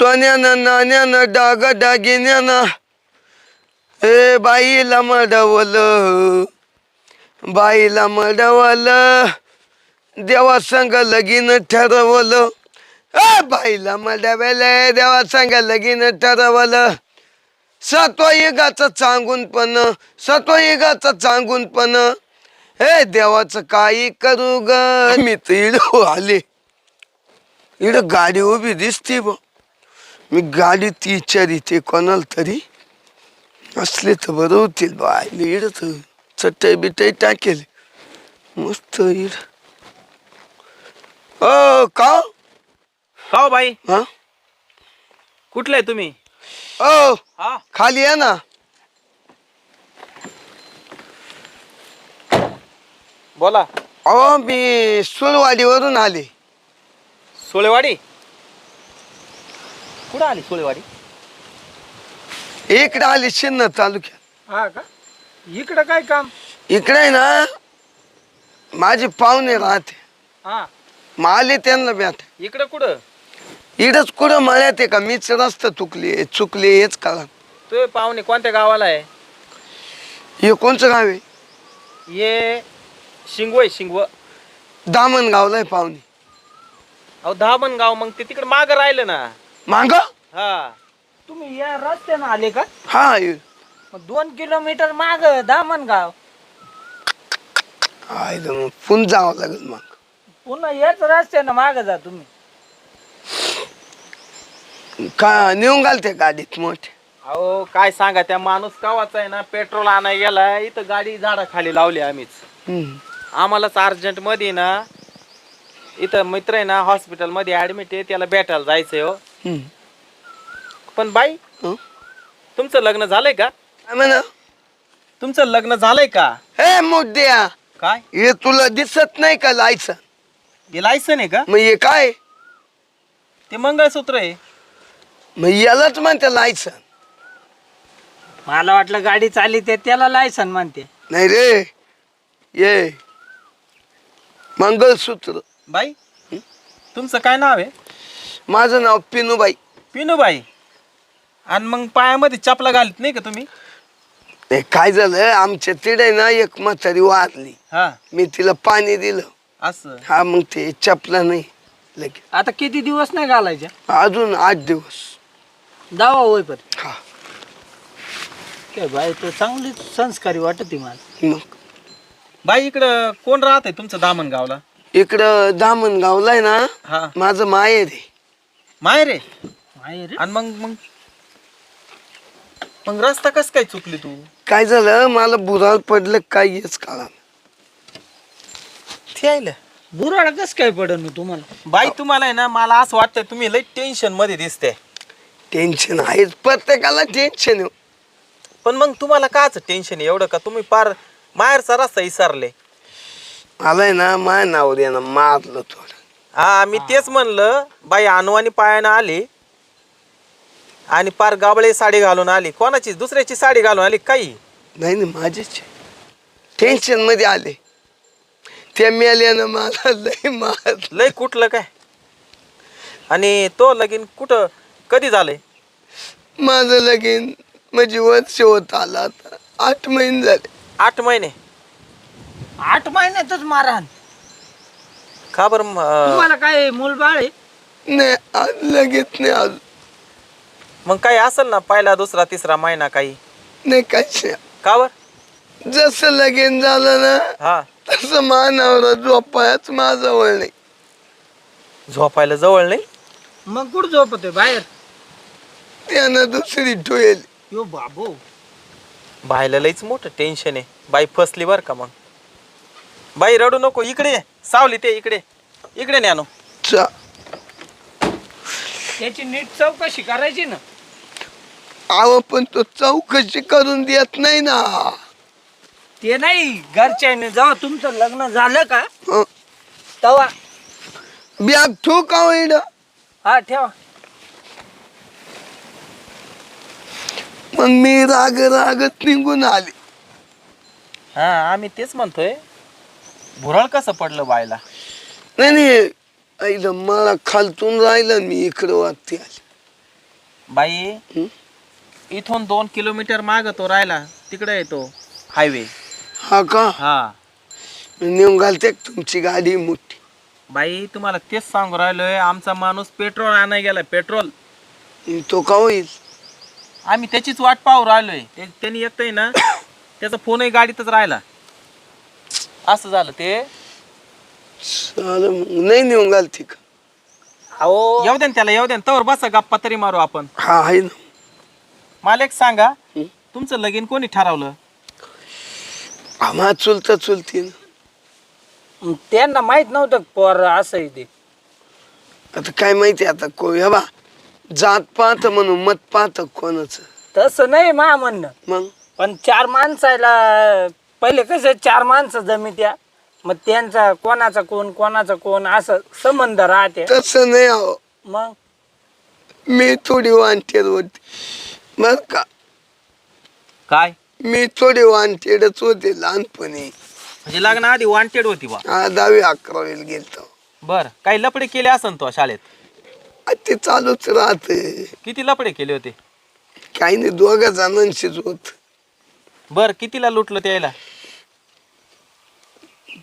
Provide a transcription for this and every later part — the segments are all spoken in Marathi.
सोन्यानं नाण्यानं डाग दागिन्यानं ए बाईला मडवलं. बाईला मडवलं. देवा संग लगीन ठरवलं. ए बाईला मडवलं. देवा संग लगीन ठरवलं. सत्वयुगाचं चांगून पण सत्वयुगाचं चांगून पण. हे देवाचं काही करू ग. मी तर इड आले. इड गाडी उभी दिसती ब मी गाडी ती विचारिते कोणाला तरी असले तर बरं होतील बाय इड तर. चटई बिटई टाकेल. मस्त इड. ओ का? का हो बाई? हा? कुठले आहे तुम्ही? ओ हा? खाली या ना. बोला. अहो मी सुळवाडीवरून आले. सोळेवाडी? कुठं आली सोळेवाडी? इकडे आले शिन्न तालुक्यात. हा का? इकडं काय काम? इकडे आहे ना माझे पाहुणे राहते. हा. मग आले त्यांना भेट. इकडं कुठं? इडच कुठं मळ्यात आहे का? मीच रस्ता चुकले चुकले हेच कळा तुम्ही पाहुणे कोणत्या गावाला आहे? हे कोणचं गाव आहे? ये शिंगव आहे शिंगव दामण गावला आहे पाहुणे. अहो धामण गाव मग ते तिकडे माग राहिलं ना. मांग? हा. तुम्ही या रस्त्यानं आले का? हा. मग दोन किलोमीटर माग दामणगाव. हा, इथं मग पुन्हा जावं लागेल मग. पुन्हा याच रस्त्यानं माग जा तुम्ही. का नेऊन घालते गाडीत मोठे अहो काय सांगा त्या माणूस कावाचा आहे ना पेट्रोल आणाय गेला इथं गाडी झाडाखाली लावली आम्हीच. हम्म. आम्हालाच अर्जंटमध्ये ना इथं मित्र आहे ना हॉस्पिटलमध्ये ऍडमिट आहे त्याला भेटायला जायचंय हो. हम्म. पण बाई हं? तुमचं लग्न झालंय का? काय म्हणा? तुमचं लग्न झालंय का? हे मुद्द्या काय? हे तुला दिसत नाही का लायचं हे लायसन आहे का? मग हे काय? ते मंगळसूत्र आहे. मग यालाच म्हणते लायचं मला वाटलं गाडी चाली ते त्याला लायसन म्हणते. नाही रे ये. मंगळसूत्र. बाई तुमचं काय नाव आहे? माझं नाव पिनूबाई. पिनूबाई? आणि मग पायामध्ये चपला घालत नाही का तुम्ही? हे काय झालं आमच्या तिडे ना एक म्हातारी वारली. हा. मी तिला पाणी दिलं. असं. हा मग ते चपला नाही. लगेच. आता किती दिवस नाही घालायच्या अजून आठ दिवस. दावा होय पण. हा. काय बाई तो चांगली संस्कारी वाटत मला. मग? बाई इकडं कोण राहत आहे तुमचं दामण गावला इकडं दामणगावला आहे ना हा. माझं माहेर आहे. माहेर आहे माहेर रे. आणि मग मग मग रस्ता कस काय चुकली तू? काय झालं? मला बुराल पडलं काय हेच काळा ते आयलं. बुराड कस काय पडन तुम्हाला? बाई तुम्हाला आहे ना मला असं वाटतंय तुम्ही लई टेन्शनमध्ये दिसते टेन्शन आहेच प्रत्येकाला टेन्शन आहे. पण मग तुम्हाला काच टेन्शन आहे? एवढं का तुम्ही पार माहेरचा रस्ता विसरले? मला आहे ना माझ्या नावऱ्यानं मारलं थोडं हा मी तेच म्हणलं बाई अनुवानी पायानं आली आणि पार गाबळे साडी घालून आली. कोणाची? दुसऱ्याची साडी घालून आली काही? नाही ना माझेच. टेन्शनमध्ये आले. त्या मेल्यानं मला लय मार लय कुठलं काय? आणि तो लगीन कुठं कधी झालंय? माझं लगीन म्हणजे वर्ष होत आला आता. आठ महिने झाले. आठ महिने. आठ महिन्यातच मारहाण. का बरं म- तुम्हाला काय मूलबाळ आहे? नाही आज लगेच नाही आज. मग काही असेल ना पहिला दुसरा तिसरा महिना काही? नाही काय का बर? जसं लगीन झालं ना हा. तसं मानावर झोपायच माझ्याजवळ नाही. झोपायला जवळ नाही? मग कुठं झोपतोय बाहेर? त्यानं दुसरी ठेवली. यो बाबू. बायला लईच मोठं टेन्शन आहे. बाई फसली बर का मग? बाई रडू नको इकडे ये. सावली ते इकडे इकडे न्यानो चा. त्याची नीट चौकशी करायची ना. आव पण तो चौकशी करून देत नाही ना. ते नाही घरच्याने जेव्हा तुमचं लग्न झालं का हं. तेव्हा. बॅग ठेवू का होईना हा ठेवा. मग मी राग रागत निघून आले. हा आम्ही तेच म्हणतोय. भुरळ कसं पडलं बायला? नाही नाही आईला मला खालतून राहिलं आणि मी इकडं वागते आले. बाई हं? इथून दोन किलोमीटर माग तो राहिला तिकडे येतो हायवे हा का? हा. नेऊन घालते का तुमची गाडी मोठी? बाई तुम्हाला तेच सांगू राहिलोय आमचा माणूस पेट्रोल आणाय गेला पेट्रोल. तो का होईल? आम्ही त्याचीच वाट पाहू राहिलोय. ते- त्यांनी येतंय ना त्याचा फोनही गाडीतच राहिला. असं झालं ते. चालेल मग. नाही नेऊन घालते का अहो. येऊ द्या ना त्याला येऊ द्या ना. तवर बसा गप्पा तरी मारू आपण. हा आहे ना. मला एक सांगा हं? तुमचं लगीन कोणी ठरवलं? आम्हा चुलता चुलती ना. त्यांना माहीत नव्हतं का पोर असं आहे ते. आता काय माहिती आता को हे बा जात पाहत म्हणून मत पाहत कोणाचं. तसं नाही मा म्हणणं. मग? पण चार माणसाला पहिले कसं चार माणसं जमित्या? मग त्यांचा कोणाचा कोण कोणाचा कोण असं संबंध राहते. तसं नाही आहो मग? मी थोडी वांटेड होती. बर का काय? मी थोडी वांटेडच होते लहानपणी. म्हणजे लग्नाआधी वॉन्टेड होती बा. हा दहावी अकरावीला गेलतो. बर काही लपडे केले असन तो शाळेत? आ, ते चालूच राहते. किती लपडे केले होते? काही नाही दोघा जणांशीच होत. बर कितीला लुटलं त्याला?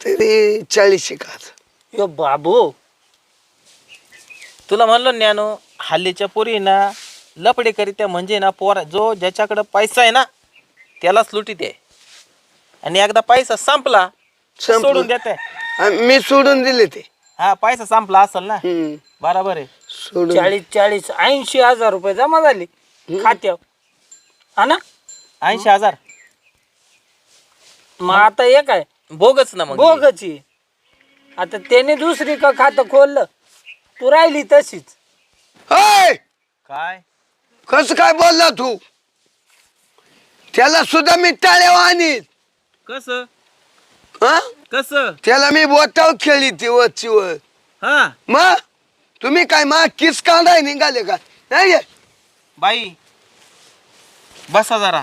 तरी चाळीस शिकात यो बाबू. तुला म्हणलो ना ज्ञानो हल्लीच्या पोरी ना लपडे करीत्या म्हणजे ना पोरा जो ज्याच्याकडं पैसा आहे ना त्यालाच लुटीत आहे आणि एकदा पैसा संपला संपला. सोडून देते मी सोडून दिले ते. हा पैसा संपला असेल ना? हम्म, बराबर आहे. सोडून चाळीस चाळीस ऐंशी हजार रुपये जमा झाले खात्यावर. हा ना? ऐंशी हजार. मग आता एक आहे बोगच ना मग बोगची आता त्याने दुसरी का खातं खोललं? तू राहिली तशीच. होय काय? कस काय बोलला तू? त्याला सुद्धा मी टाळ्या आणीत कस? हा? कस? त्याला मी बोटाव खेळी ती वरची वर हा. मग? तुम्ही काय मा किस काढाय निघाले का? नाही. बाई बसा जरा.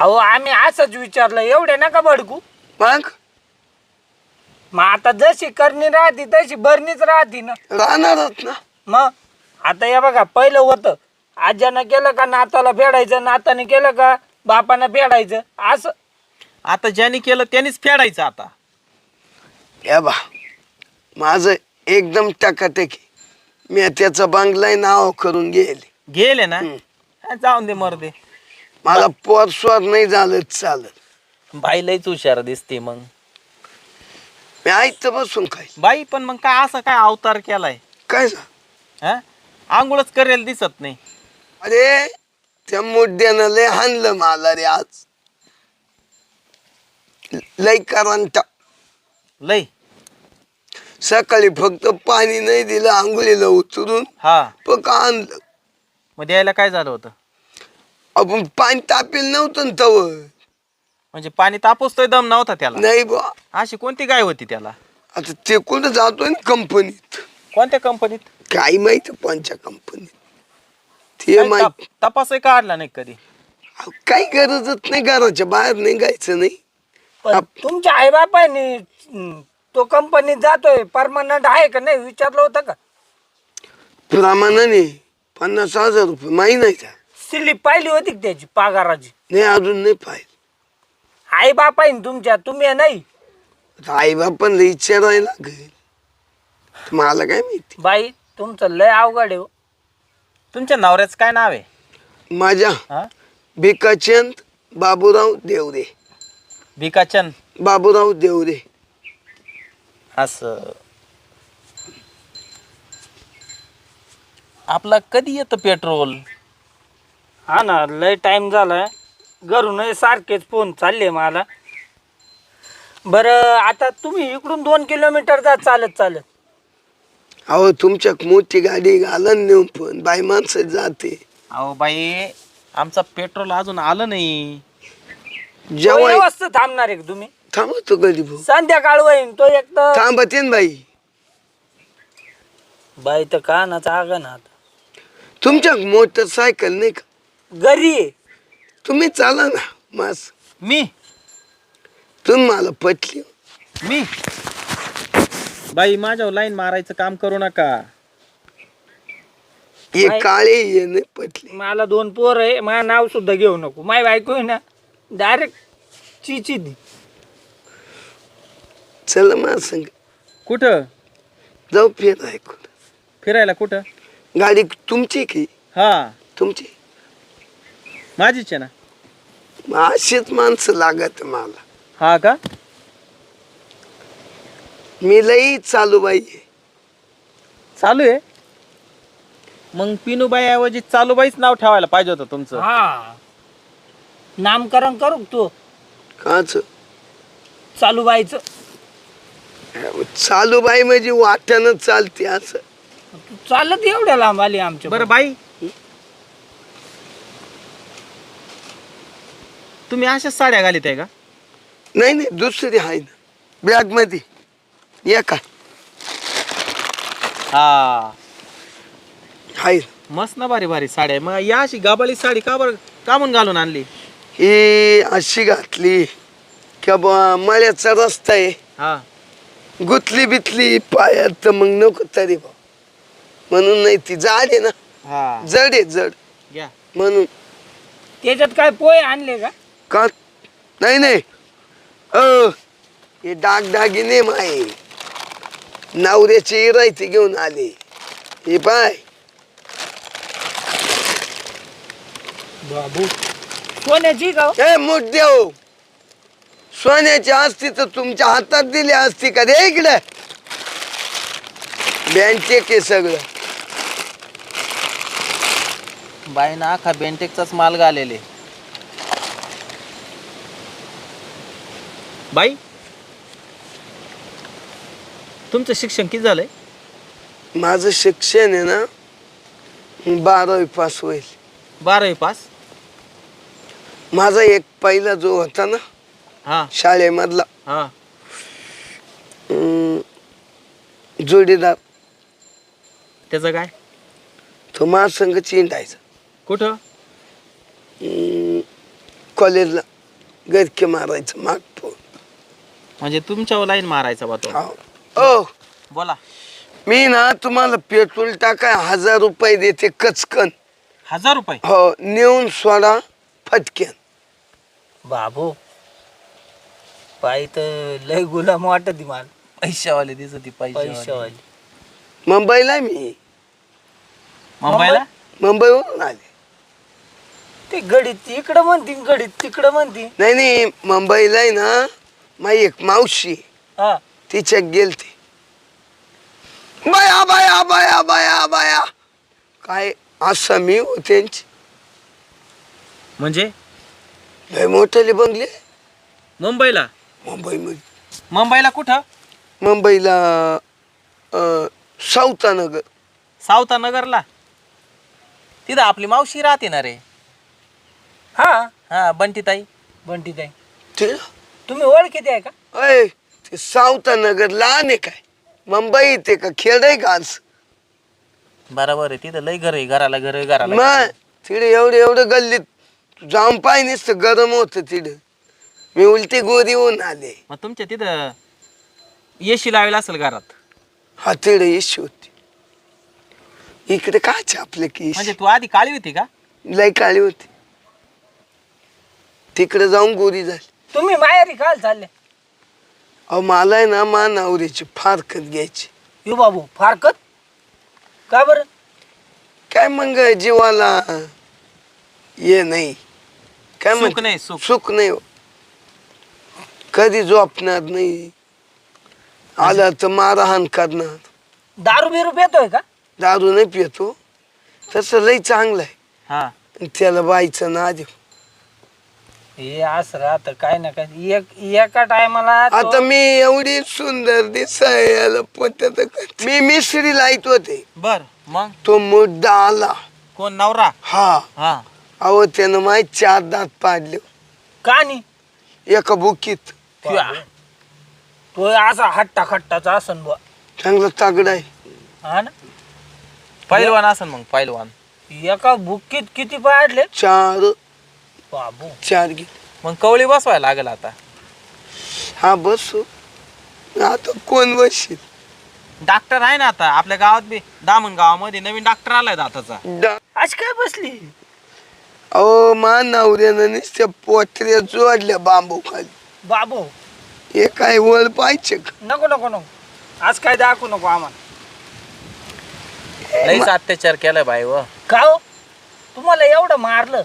अहो आम्ही असंच विचारलं एवढे नका भडकू. मग? मग आता जशी करणी राहते तशी भरणीच राहते ना. राहणारच ना. मग? आता या बघा पहिलं होतं. आज्यानं केलं का नाताला फेडायचं नाताने केलं का बापानं फेडायचं असं. आता ज्यांनी केलं त्यांनीच फेडायचं आता. या बा माझं एकदम टकाटकी. मी त्याचं बांगलाय नाव करून गेले. गेले ना? हम्म. हा, जाऊन दे मर दे. मला पोर स्वार नाही झालं चालत बाई लईच हुशार दिसते मग. मी ऐकतं बसून काय बाई पण मग काय असं काय अवतार केलाय? काय सांग हा? आंघोळच करेल दिसत नाही. अरे त्या मुद्द्यानं लय हाणलं मला रे आज. लय करंटा. लई सकाळी फक्त पाणी नाही दिलं आंघोळीला उतरून हा. पक आणलं. मग द्यायला काय झालं होतं? आपण पाणी तापेल नव्हतं ना तव. म्हणजे पाणी तापोसतोय दम नव्हता त्याला? नाही बा अशी कोणती गाय होती त्याला? आता ते कुठं जातोय ना कंपनीत. कोणत्या कंपनीत? काय माहिती कोणच्या कंपनीत. ते माहीत तपासही काढला नाही कधी. अहो, काही गरजच नाही घराच्या बाहेर निघायचं नाही. पण आप- तुमच्या आईबापाने हं, तो कंपनीत जातोय परमनंट आहे का नाही विचारलं होतं का? प्रमाणाने पन्नास हजार रुपये माही नाही त्या स्लिप पाहिली होती का त्याची पगाराची? नाही अजून नाही पाहिजे आई बाप आहे ना तुमच्या तुम्ही नाही? आई बापांना विचारायला लागेल. मला काय माहिती? बाई तुमचं लय अवघड आहे हो. तुमच्या नवऱ्याचं काय नाव आहे? माझ्या हा? भिकाचंद बाबूराव देवरे. भिकाचन बाबूराव देवरे. असं. आपला कधी येतं पेट्रोल हा ना लय टाइम झालाय. घरून सारखेच फोन चालले मला. बरं आता तुम्ही इकडून दोन किलोमीटर जा चालत चालत. अहो तुमच्या मोठी गाडी घालन नेऊन पण बाई माणसं जाते. अहो बाई आमचा पेट्रोल अजून आलं नाही. जेव्हा व्यवस्थित थांबणार आहे का तुम्ही? थांबतो कधी भाऊ. संध्याकाळ होईन तो एक तर थांबते ना बाई. बाई तर का ना चागा ना आता. तुमच्या मोटरसायकल नाही का? घरी. तुम्ही चाला ना मास. मी. तुम्ही मला पटली. मी. बाई माझ्यावर लाईन मारायचं काम करू नका. हे? काळे हे नाही पटले. मला दोन पोर आहे माझं नाव सुद्धा घेऊ नको. माय बायको आहे ना डायरेक्ट चिची दी. चल मला सांग. कुठं? जाऊ फिर ऐकून. फिरायला कुठं? गाडी तुमची की? हा. तुमची? माझीच आहे ना? मग अशीच माणसं लागत मला. हा का? मी लई चालू बाई आहे. चालू आहे? मग पिनूबाई ऐवजी चालूबाईच नाव ठेवायला पाहिजे होतं तुमचं. हा. नामकरण करू का तू? काच? चालू बाईचं चालू बाई म्हणजे वाट्यानं चालते असं. तू चालत एवढ्या लांब आली आमच्या बरं बाई तुम्ही अशाच साड्या घालीत आहे का? नाही नाही दुसरी आहे ना. ब्लॅकमध्ये. ये का? हा. आहे. मस्त ना भारी भारी साड्या. आहे. मग या अशी गाबाळी साडी का बरं का म्हणून घालून आणली? ही अशी घातली की बा मळ्याचा रस्ता आहे. हा. गुतली बितली पायात तर मग नको तरी बा. म्हणून नाही ती जाड आहे ना. हा. जड आहे जड. घ्या. म्हणून. त्याच्यात काय पोहे आणले का? का नाही नाही. अ हे डागडागिने माय. नवऱ्याची इरायती घेऊन आले. हे पाय. बाबू. सोन्याची का हो? हे. मुद्देव सोन्याची असती तर तुमच्या हातात दिली असती का रे इकडे? बँके के सगळं. बाईनं आखा बेंटेकचाच माल घालेले. बाई तुमचं शिक्षण किती झालंय? माझं शिक्षण आहे ना बारावी पास होईल. बारावी पास? माझा एक पहिला जो होता ना हा. शाळेमधला हा. अं, जोडीदार. त्याचं काय? तो महासंघ चिंडायचा. कुठं? कॉलेजला गरके मारायचं माग. म्हणजे तुमच्यावर लाईन मारायचा बा तो. ओ. बोला. मी ना तुम्हाला पेट्रोल टाकाय हजार रुपये देते कचकन. हजार रुपये? हो नेऊन सोडा फटक्यान. बाबू बाई तर लय गुलाम वाटत मला. पैशावाले दिसत पैसे पैशावाली. मुंबईला मी. मुंबईला? मुंबईवरून आले. ते गडीत इकडं म्हणती गडीत तिकडं म्हणती. नाही नाही मुंबईला आहे ना माझी एक मावशी. हा. तिच्या गेलते. बाया बाया बाया बाया बाया. काय असं मी हो त्यांची. म्हणजे? लय मोठ्याले बंगले. मुंबईला? मुंबईमध्ये मुंबईला कुठं? मुंबईला अं, सावतानगर. सावता नगरला तिथं आपली मावशी राहते ना रे. हा. हा बंटीताई. बंटी ताई ते तुम्ही ओळखीत आहे का? अय ते सावतानगर लहान आहे. काय मुंबई ते का खेड आहे का आज? बरोबर आहे तिथं लय घर आहे घराला घर आहे घराला घर मग आहे. तिकडे एवढं एवढं गल्लीत जाऊन पाय नुसतं गरम होतं तिथं. मी उलटी गोरी होऊन आले. मग तुमच्या तिथं येशी लावेल असेल घरात? हा तिकडे इश्यू होती. इकडे काय छापले की म्हणजे तू आधी काळी होती का? लय काळी होती. तिकडे जाऊन गोरी झाली. तुम्ही माहेरी काल चालले. अहो मला आहे ना मा नवरीची फारकत घ्यायची. यो बाबू फारकत? का बरं? काय मग जीवाला? ये नाही. काय सुख म्हणते? नाही, सुख. सुख नाही हो. कधी झोपणार नाही. आला तर मारहाण करणार. दारू बिरू पितोय का? दारू नाही पितो तसं लय चांगलं आहे. हा. आणि त्याला बाईचं ना देऊ हे असं राहतं काय ना काय. एक एका टायमाला आता मी एवढी सुंदर दिसायला पटत मी मिसरी लाईत होते. बर मग? तो मुद्दा आला. कोण नवरा? हा. हा. अहो त्यानं माहीत चार दात पाडले. का नाही एका बुकीत. तो असा हट्टा खट्टाचा असन बुवा. चांगलं तागड आहे. हा ना? पैलवान असन मग पैलवान. एका बुक्कीत किती पाडले? चार बाबू. चार घे. मग कवळी बसवायला लागेल आता. हा बसू. आता कोण बसशील डॉक्टर आहे ना आता. आपल्या गावात बी दामण गावामध्ये नवीन डॉक्टर आलाय दाताचा डा- आज काय बसली? अहो मा नवऱ्यानं नुसत्या पोत्र्या जोडल्या बांबू खाली. बाबू. हे काय वळ पाहिजे का? नको नको नको. आज काय दाखवू नको आम्हाला. लईच अत्याचार केलाय बाई व का हो? तुम्हाला एवढं मारलं?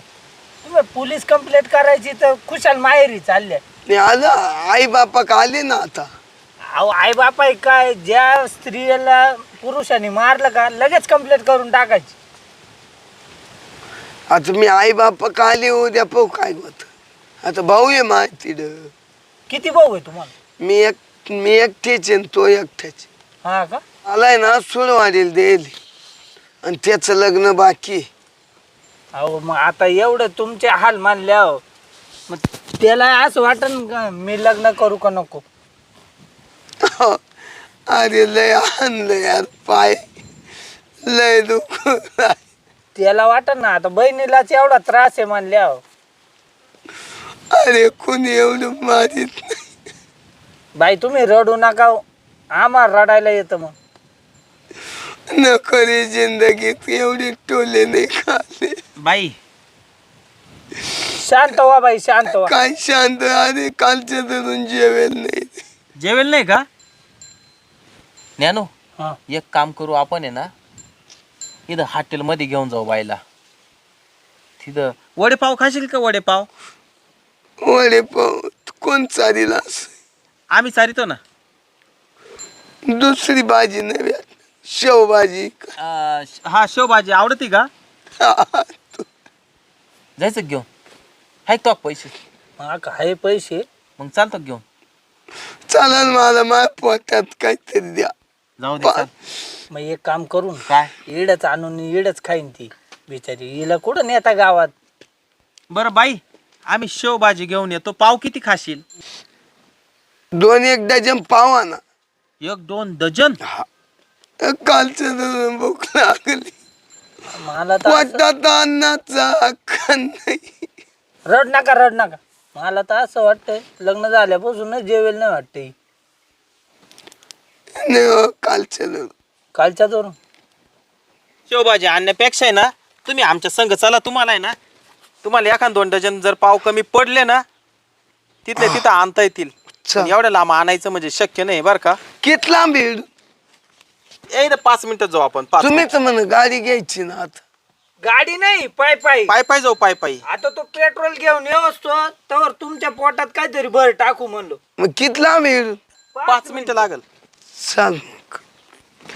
तुम्ही पोलीस कंप्लेंट करायची तर खुशाल माहेरी चालल्या. नाही आलं आई बापा का आले ना आता? अहो आई बापा आहे काय? ज्या स्त्रीला पुरुषाने मारलं का लगेच कंप्लेंट करून टाकायची. आता मी आई बापा का आले उद्या पाहू काय होत. आता भाऊ आहे माहिती किती भाऊ आहे तुम्हाला? मी एक मी एकटेच आहे आणि तो एकट्याच हा का? आलाय ना सोनवाडीला देईल. आणि त्याचं लग्न बाकी आहे. अहो मग आता एवढं तुमचे हाल मानल्या हो मग त्याला असं वाटन का मी लग्न करू का नको? अरे लय आणलं यार पाय. लय दुख त्याला वाटन ना आता बहिणीलाच एवढा त्रास आहे मानल्या हो अरे कोणी एवढं मारित नाही. बाई तुम्ही रडू नका हो. आम्हाला रडायला येतं मग. नको रे जिंदगीत एवढे टोले नाही खाल्ले बाई. शांत व्हा बाई शांत व्हा. काय शांत अरे कालच्या धरून जेवेल नाही. जेवेल नाही का? ज्ञानू हा. एक काम करू आपण आहे ना इथं हॉटेलमध्ये घेऊन जाऊ बाईला. तिथं वडेपाव खाशील का वडेपाव? वडे पाव कोण चालीला असं? आम्ही चारितो ना. दुसरी भाजी नव्हे शेवभाजी हा शेवभाजी आवडती का? जायचं का घेऊन? हाय तो पैसे. हा काय पैसे. मग चालतो का घेऊन? चालन मला माझ्या पोटात काहीतरी द्या. जाऊ दे चाल. मग एक काम करून काय? इडच आणून इडच खाईन ती. बिचारी हिला कुठं नेता गावात? बरं बाई आम्ही शेवभाजी घेऊन येतो. पाव किती खाशील? दोन एक डझन पावा ना एक दोन डझन? कालच्या भूक लागली. मला तर असं- नाही. रड नका रड नका. मला तर असं वाटतंय लग्न झाल्यापासूनच जेवेल नाही वाटतंय. हो, कालच्या धरून शेवभाजी आणण्यापेक्षा आहे ना तुम्ही आमच्या संघ चला तुम्हाला आहे ना. तुम्हाला एखाद दोन डझन जर पाव कमी पडले ना तिथले तिथं आणता येतील. पण एवढ्या लांब आणायचं म्हणजे शक्य नाही बरं का? किती लांब येईल? एकदा पाच मिनिटात जाऊ आपण पाच तुम्ही तर म्हण गाडी घ्यायची ना आता. गाडी नाही पाय पाय पाय पाय जाऊ पाय पाय आता तो पेट्रोल घेऊन येऊस तो तर तुमच्या पोटात काहीतरी भर टाकू म्हणलो. मग किती लांब येईल पाच मिनिटं. लागल. चाल.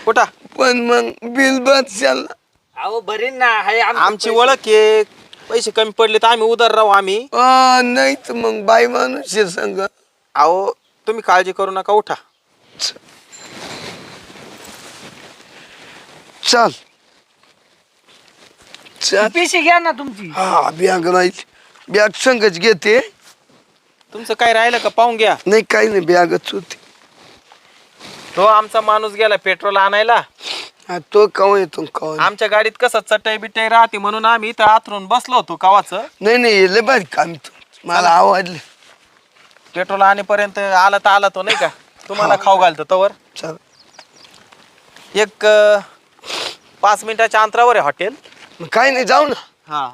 कुठं पण मग बिल बस अहो भरीन ना हाय आमचे आमची पैसे. ओळख आहे. पैसे कमी पडले तर आम्ही उधार राहू आम्ही. नाही तर मग बाई माणूस आहे संग. अहो तुम्ही काळजी करू नका उठा. चाल. चाल. पिशी घ्या ना तुमची. हा बॅग राहील. बॅग संगच घेते. तुमचं काय राहिलं का पाहून घ्या. नाही काही नाही बॅगच होती. तो आमचा माणूस गेला पेट्रोल आणायला. हा तो कवा येतो कवा. आमच्या गाडीत कसं चटई बिटई राहते म्हणून आम्ही इथं आथरून बसलो होतो कवाच. नाही नाही हे लय भारी काम तो मला आवडलं. पेट्रोल आणेपर्यंत आला तर आला तो नाही का? तुम्हाला खाऊ घालतो तवर. चल. एक अं, पाच मिनिटाच्या अंतरावर आहे हॉटेल. मग काही नाही जाऊ ना. हा.